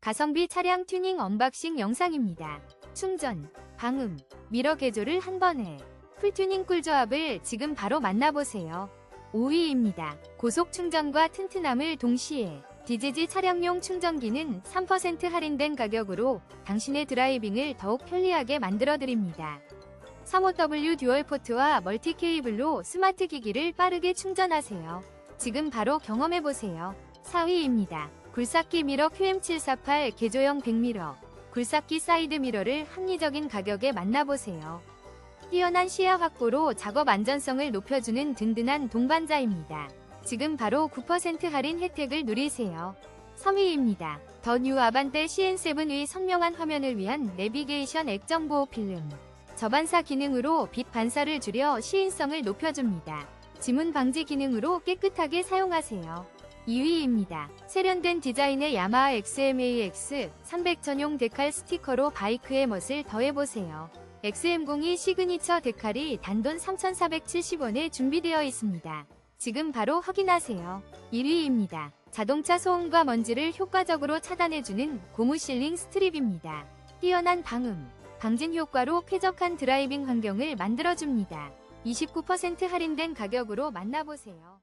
가성비 차량 튜닝 언박싱 영상입니다. 충전, 방음, 미러 개조를 한 번에 풀튜닝 꿀조합을 지금 바로 만나보세요. 5위입니다. 고속 충전과 튼튼함을 동시에 DGG 차량용 충전기는 3% 할인된 가격으로 당신의 드라이빙을 더욱 편리하게 만들어드립니다. 35W 듀얼 포트와 멀티 케이블로 스마트 기기를 빠르게 충전하세요. 지금 바로 경험해보세요. 4위입니다. 굴삭기 미러 QM748 개조형 100미러. 굴삭기 사이드 미러를 합리적인 가격에 만나보세요. 뛰어난 시야 확보로 작업 안전성을 높여주는 든든한 동반자입니다. 지금 바로 9% 할인 혜택을 누리세요. 3위입니다. 더 뉴 아반떼 CN7의 선명한 화면을 위한 내비게이션 액정 보호 필름. 저반사 기능으로 빛 반사를 줄여 시인성을 높여줍니다. 지문 방지 기능으로 깨끗하게 사용하세요. 2위입니다. 세련된 디자인의 야마하 XMAX 300 전용 데칼 스티커로 바이크의 멋을 더해보세요. XM02 시그니처 데칼이 단돈 3,470원에 준비되어 있습니다. 지금 바로 확인하세요. 1위입니다. 자동차 소음과 먼지를 효과적으로 차단해주는 고무 실링 스트립입니다. 뛰어난 방음, 방진 효과로 쾌적한 드라이빙 환경을 만들어줍니다. 29% 할인된 가격으로 만나보세요.